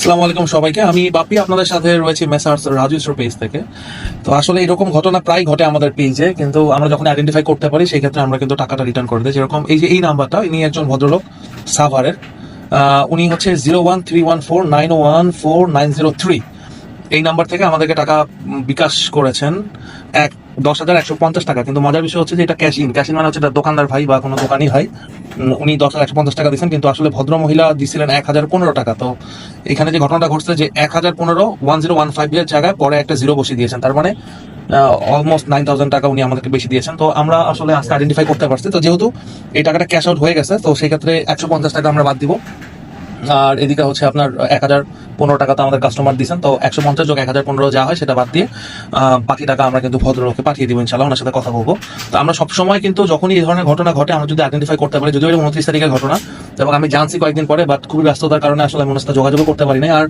আসসালামু আলাইকুম সবাইকে। আমি বাপি আপনাদের সাথে রয়েছি মেসার্স রাজু পেজ থেকে। তো আসলে এরকম ঘটনা প্রায় ঘটে আমাদের পেজে, কিন্তু আমরা যখন আইডেন্টিফাই করতে পারি, সেই ক্ষেত্রে আমরা কিন্তু টাকাটা রিটার্ন করে দিই। যেরকম এই যে এই নাম্বারটা, ইনি একজন ভদ্রলোক, সাভারের। উনি হচ্ছে zero one three one four nine one four nine zero three এই নাম্বার থেকে আমাদেরকে টাকা বিকাশ করেছেন। এক, দশ হাজার একশো পঞ্চাশ টাকা। কিন্তু মজার বিষয় হচ্ছে যে এটা ক্যাশ ইন ক্যাশ ইন মানে হচ্ছে এটা দোকানদার ভাই বা কোনো দোকানি ভাই উনি দশ হাজার একশো পঞ্চাশ টাকা দিয়েছেন, কিন্তু আসলে ভদ্র মহিলা দিছিলেন এক হাজার পনেরো টাকা। তো এখানে যে ঘটনাটা ঘটছে যে এক হাজার পনেরো ওয়ান জিরো ওয়ান ফাইভ এর জায়গায় পরে একটা জিরো বসিয়ে দিয়েছেন। তার মানে অলমোস্ট নাইন থাউজেন্ড টাকা উনি আমাদেরকে বেশি দিয়েছেন। তো আমরা আসলে আজকে আইডেন্টিফাই করতে পারছি। তো যেহেতু এই টাকাটা ক্যাশ আউট হয়ে গেছে, তো সেই ক্ষেত্রে একশো পঞ্চাশ টাকা আমরা বাদ দিব। আর এদিকে হচ্ছে আপনার এক হাজার পনেরো টাকা তো আমাদের কাস্টমার দিচ্ছেন তো একশো পঞ্চাশ যোগ এক হাজার পনেরো যা হয় সেটা বাদ দিয়ে বাকি টাকা আমরা কিন্তু ভদ্রলোককে পাঠিয়ে দিব ইনশাল্লাহ, ওনার সাথে কথা বলব। তো আমরা সবসময় কিন্তু যখনই এই ধরনের ঘটনা ঘটে, আমরা যদি আইডেন্টিফাই করতে পারি, যদিও এটা উনত্রিশ তারিখের ঘটনা এবং আমি জানছি কয়েকদিন পরে বাট খুবই ব্যস্ততার কারণে আসলে আমি সাথে যোগাযোগ করতে পারি না আর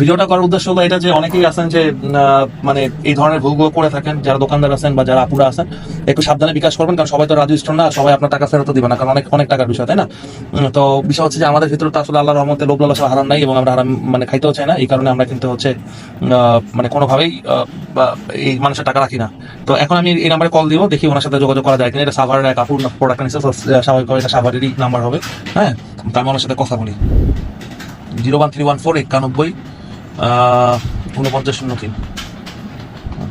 ভিডিওটা করার উদ্দেশ্য হলো এটা যে অনেকেই আছেন যে মানে এই ধরনের ভুলগুলো করে থাকেন, যারা দোকানদার আছেন বা যারা আপুরা আছেন, একটু সাবধানে বিকাশ করবেন, কারণ সবাই তো রাজু স্টোর না, সবাই আপনার টাকা ফেরত দিবে না, কারণ অনেক অনেক টাকার বিষয়, তাই না? তো বিষয় হচ্ছে যে আমাদের ভিতরে তো আসলে আল্লাহ রহমতে লোভ লালসা হারাম নাই এবং আমরা হারাম মানে খাইতেও চাই না, এই কারণে আমরা কিন্তু হচ্ছে মানে কোনোভাবেই এই মানুষের টাকা রাখি না। তো এখন আমি এই নাম্বারে কল দিব, দেখি ওনার সাথে যোগাযোগ করা যায় কিনা, এটা সাভারের এক আপুর প্রোডাক্ট নিচ্ছে স্বাভাবিকভাবে এটা সাভারেরই নাম্বার হবে। হ্যাঁ তো আমি ওনার সাথে কথা বলি। Zero one three one four একানব্বই আহ, উনপঞ্চাশ শূন্য তিন।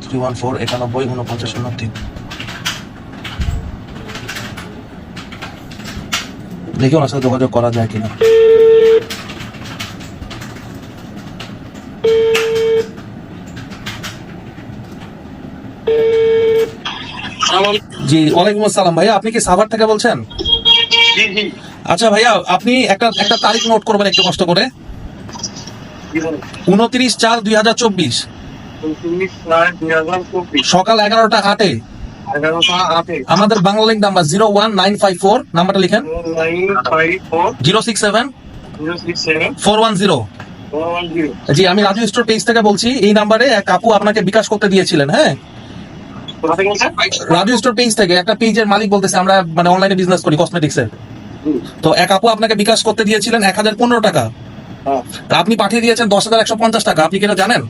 থ্রি ওয়ান ফোর একানব্বই উনপঞ্চাশ শূন্য তিন। দেখি ওনার সাথে যোগাযোগ করা যায় কিনা। জি ওয়ালাইকুম আসসালাম ভাইয়া আপনি কি সাভার থেকে বলছেন? জি জি। আচ্ছা ভাইয়া আপনি একটা একটা তারিখ নোট করবেন একটু কষ্ট করে। উনত্রিশ চার দুই হাজার চব্বিশ। সকাল এগারোটা আটে। আমাদের Bangla link number zero one nine five four নাম্বারটা লিখেন। Zero six seven four one zero জি আমি রাজু স্টোর পেজ থেকে বলছি এই নাম্বারে এক আপু আপনাকে বিকাশ করতে দিয়েছিলেন হ্যাঁ? রাজু স্টোর পেজ থেকে একটা পেজের মালিক বলতেছে আমরা মানে অনলাইনে বিজনেস করি কসমেটিক্স এর। তো এক আপু আপনাকে বিকাশ করতে দিয়েছিলেন এক হাজার পনেরো টাকা। হ্যাঁ। আপনি পাঠিয়ে দিয়েছেন দশ হাজার একশো পঞ্চাশ টাকা আপনি কি এটা জানেন।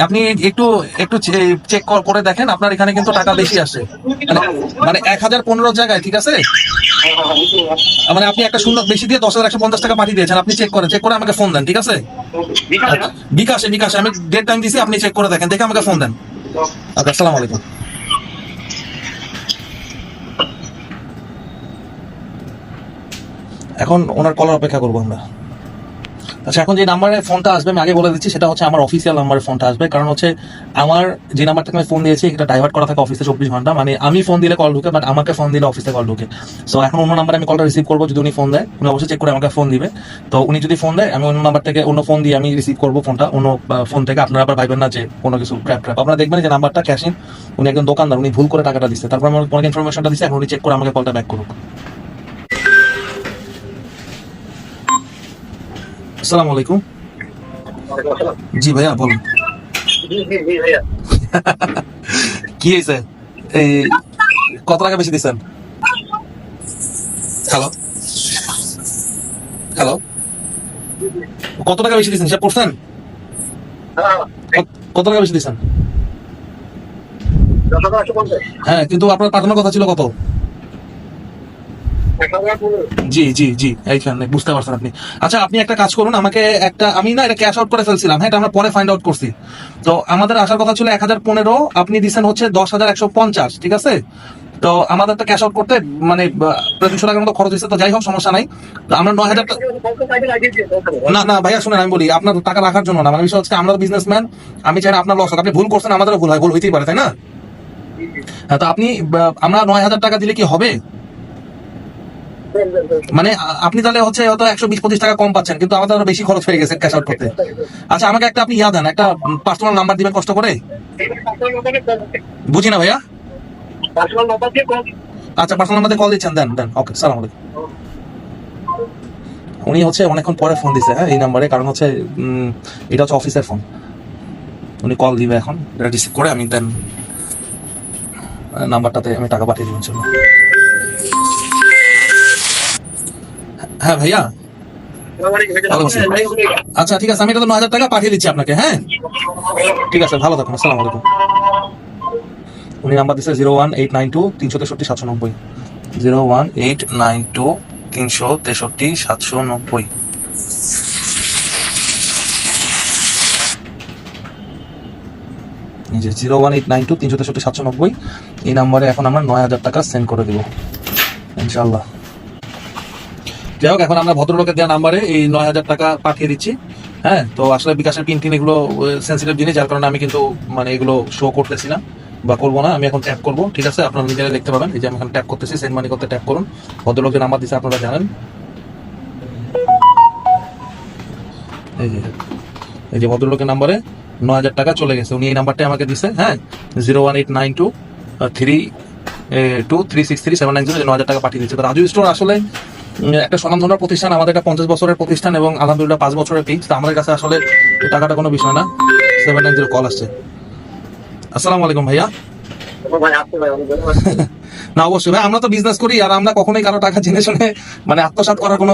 আপনি একটু একটু চেক করে দেখেন আপনার এখানে কিন্তু টাকা বেশি আসে। মানে- মানে এক হাজার পনেরো জায়গায় ঠিক আছে। মানে আপনি একটা শূন্য বেশি দিয়ে দশ হাজার একশো পঞ্চাশ টাকা পাঠিয়ে দিয়েছেন আপনি চেক করেন চেক করে আমাকে ফোন দেন ঠিক আছে? বিকাশে বিকাশে আমি ডেট টাইম দিছি আপনি চেক করে দেখেন দেখে আমাকে ফোন দেন। আচ্ছা আসসালামু আলাইকুম। এখন ওনার কলার অপেক্ষা করব আমরা। আচ্ছা এখন যে নাম্বারে ফোনটা আসবে, আমি আগে বলে দিচ্ছি, সেটা হচ্ছে আমার অফিসিয়াল নাম্বারে ফোনটা আসবে। কারণ হচ্ছে আমার যে নাম্বার থেকে আমি ফোন দিয়েছি, এটা ডাইভার্ট করা থাকে অফিসে চব্বিশ ঘণ্টা। মানে আমি ফোন দিলে কল ঢুকে বাট আমাকে ফোন দিলে অফিসে কল ঢুকে। সো এখন অন্য নাম্বারে আমি কলটা রিসিভ করব, যদি উনি ফোন দেয়, উনি অবশ্যই চেক করে আমাকে ফোন দিবে। তো উনি যদি ফোন দেয়, আমি অন্য নাম্বার থেকে অন্য ফোন দিয়ে আমি রিসিভ করব ফোনটা অন্য ফোন থেকে আপনারা আবার ভাইবেন না যে কোনো কিছু ট্র্যাপ ট্র্যাপ আপনারা দেখবেন যে নাম্বারটা ক্যাশিং উনি একজন দোকানদার, উনি ভুল করে টাকাটা দিচ্ছে। তারপর আমার অনেক ইনফরমেশনটা দিচ্ছে, এখন উনি চেক করে আমাকে কলটা ব্যাক করুক। আসসালামু আলাইকুম। জি ভাইয়া বলুন। কি হয়েছে? এই কত টাকা বেশি দিচ্ছেন? হ্যালো হ্যালো কত টাকা বেশি দিচ্ছেন? করছেন? হ্যাঁ কত- টাকা বেশি দিচ্ছেন? হ্যাঁ কিন্তু আপনার পাঠানোর কথা ছিল কত? জি জি জি, এইখানে, বুঝতে পারছেন আপনি। আচ্ছা আপনি একটা কাজ করুন, আমাকে একটা, আমি না এটা ক্যাশ আউট করে ফেলছিলাম হ্যাঁ এটা আমরা পরে ফাইন্ড আউট করছি। তো আমাদের আসার কথা ছিল এক হাজার পনেরো, আপনি দিচ্ছেন হচ্ছে দশ হাজার একশো পঞ্চাশ, ঠিক আছে? তো আমাদের তো ক্যাশ আউট করতে মানে দুশো টাকার মতো খরচ হয়েছে, তো যাই হোক, সমস্যা নাই। তো আমরা নয় হাজার না না, ভাইয়া, শুনেন, আমি বলি, আপনার টাকা রাখার জন্য না মানে বিষয় হচ্ছে আমরা বিজনেসম্যান আমি চাই আপনার লস হোক। আপনি ভুল করছেন, আমাদেরও ভুল হয়, ভুল হইতেই পারে, তাই না? হ্যাঁ তো আপনি আমরা নয় হাজার টাকা দিলে কি হবে? মানে আপনি তাহলে হচ্ছে হয়তো একশো বিশ, পঁচিশ টাকা কম পাচ্ছেন, কিন্তু আমাদের আরও বেশি খরচ হয়ে গেছে ক্যাশ আউট করতে। আচ্ছা আমাকে একটা আপনি ইয়া দেন, একটা পার্সোনাল নাম্বার দিবেন কষ্ট করে? বুঝি না ভাইয়া? আচ্ছা পার্সোনাল নাম্বার কল দিচ্ছেন, দেন দেন ওকে সালাম আলাইকুম। উনি হচ্ছে অনেকক্ষণ পরে ফোন দিছে হ্যাঁ এই নাম্বারে কারণ হচ্ছে এটা হচ্ছে অফিসের ফোন উনি কল দিবে এখন, এটা রিসিভ করে, আমি দেন নাম্বারটাতে আমি টাকা পাঠিয়ে দিবেন জন্য হ্যাঁ ভাইয়া? আচ্ছা ঠিক আছে, আমি এটা তো নয় হাজার টাকা পাঠিয়ে দিচ্ছি আপনাকে হ্যাঁ? ঠিক আছে, ভালো থাকুন, আসসালামু আলাইকুম। উনি নাম্বার দিচ্ছে zero one eight nine two তিনশো তেষট্টি সাতশো নব্বই। Zero one eight nine two তিনশো তেষট্টি সাতশো নব্বই। যে zero one eight nine two তিনশো তেষট্টি সাতশো নব্বই, এই নাম্বারে এখন আমরা নয় হাজার টাকা সেন্ড করে দিব। ইনশাল্লাহ যাই হোক, এখন আমরা ভদ্রলোকের দেওয়া নাম্বারে এই নয় হাজার টাকা পাঠিয়ে দিচ্ছি। হ্যাঁ তো আসলে বিকাশের পিন টিন এগুলো সেন্সিটিভ জিনিস, যার কারণে আমি কিন্তু মানে এগুলো শো করতেছি না বা করব না। আমি এখন ট্যাপ করব, ঠিক আছে? আপনারা নিজেরা দেখতে পাবেন। এই যে আমি এখন ট্যাপ করতেছি সেন্ড মানি করতে ট্যাপ করুন। ভদ্রলোকের নাম্বার দিচ্ছে আপনারা জানেন। এই যে এই যে ভদ্রলোকের নাম্বারে নয় হাজার টাকা চলে গেছে। উনি এই নাম্বারটা আমাকে দিছে হ্যাঁ? Zero one eight nine two three two three six three seven nine zero নয় হাজার টাকা পাঠিয়ে দিচ্ছে। তো রাজু স্টোর আসলে একটা স্বনামধন্য প্রতিষ্ঠান আমাদের একটা পঞ্চাশ বছরের প্রতিষ্ঠান এবং আলহামদুলিল্লাহ পাঁচ বছরের পিক তো আমাদের কাছে আসলে টাকাটা কোনো বিষয় না। সেভেন নাইন জিরো কল আসছে। আসসালামু আলাইকুম ভাইয়া। না অবশ্যই ভাই আমরা তো বিজনেস করি আর আমরা কখনোই কারও টাকা জেনে শুনে মানে আত্মসাৎ করার কোনো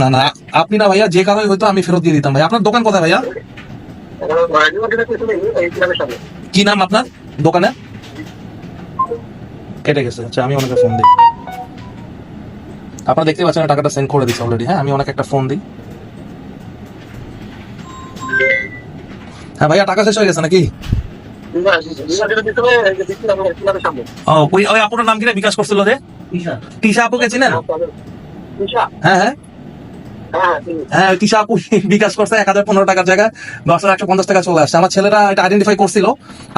না না আপনি না ভাইয়া যে কারোই হয়তো আমি ফেরত দিয়ে দিতাম ভাই। আপনার দোকান কোথায় ভাইয়া? কি নাম আপনার? দোকানে? কেটে গেছে। আচ্ছা আমি ওনাকে ফোন দিই। আপনারা দেখতে পাচ্ছেন টাকাটা সেন্ড করে দিচ্ছে অলরেডি হ্যাঁ আমি ওনাকে একটা ফোন দিই। হ্যাঁ ভাইয়া টাকা শেষ হয়ে গেছে নাকি? ওই আপনার নাম কিনা বিকাশ করছিল যে তিশা। আপুকে চিনেন? হ্যাঁ হ্যাঁ। হ্যাঁ হ্যাঁ তিশা আপু বিকাশ করছে এক হাজার পনেরো টাকার জায়গায় দশ হাজার একশো পঞ্চাশ টাকা চলে আসছে। আমার ছেলেরা এটা আইডেন্টিফাই করছিল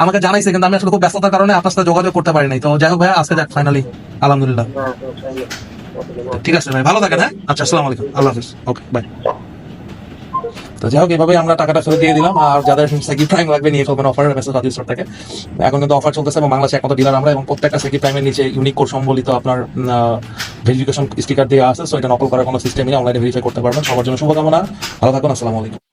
আমাকে জানাইছে কিন্তু আমি আসলে খুব ব্যস্ততার কারণে আপনার সাথে যোগাযোগ করতে পারি নাই। তো যাই হোক ভাই আজকে যাক ফাইনালি আলহামদুলিল্লাহ। হ্যাঁ ঠিক আছে ভাই ভালো থাকেন হ্যাঁ? আচ্ছা আসসালামু আলাইকুম আল্লাহ হাফিজ। ওকে বাই তো যাই হোক এভাবে আমরা টাকাটা ফেরত দিয়ে দিলাম। আর যাদের সেকি প্রাইম লাগবে, নিয়ে ফেলবেন অফারের মেসেজ রাজু স্টোর থেকে এখন কিন্তু অফার চলতেছে এবং বাংলাদেশে একমাত্র ডিলার আমরা এবং প্রত্যেকটা সেকি প্রাইমের নিচে ইউনিক কোড সম্বলিত আপনার ভেরিফিকেশন স্টিকার দেওয়া আছে। সো এটা নকল করার কোনো সিস্টেম সিস্টেমই অনলাইনে ভেরিফাই করতে পারবেন। সবার জন্য শুভকামনা। ভালো থাকুন, আসসালামু আলাইকুম।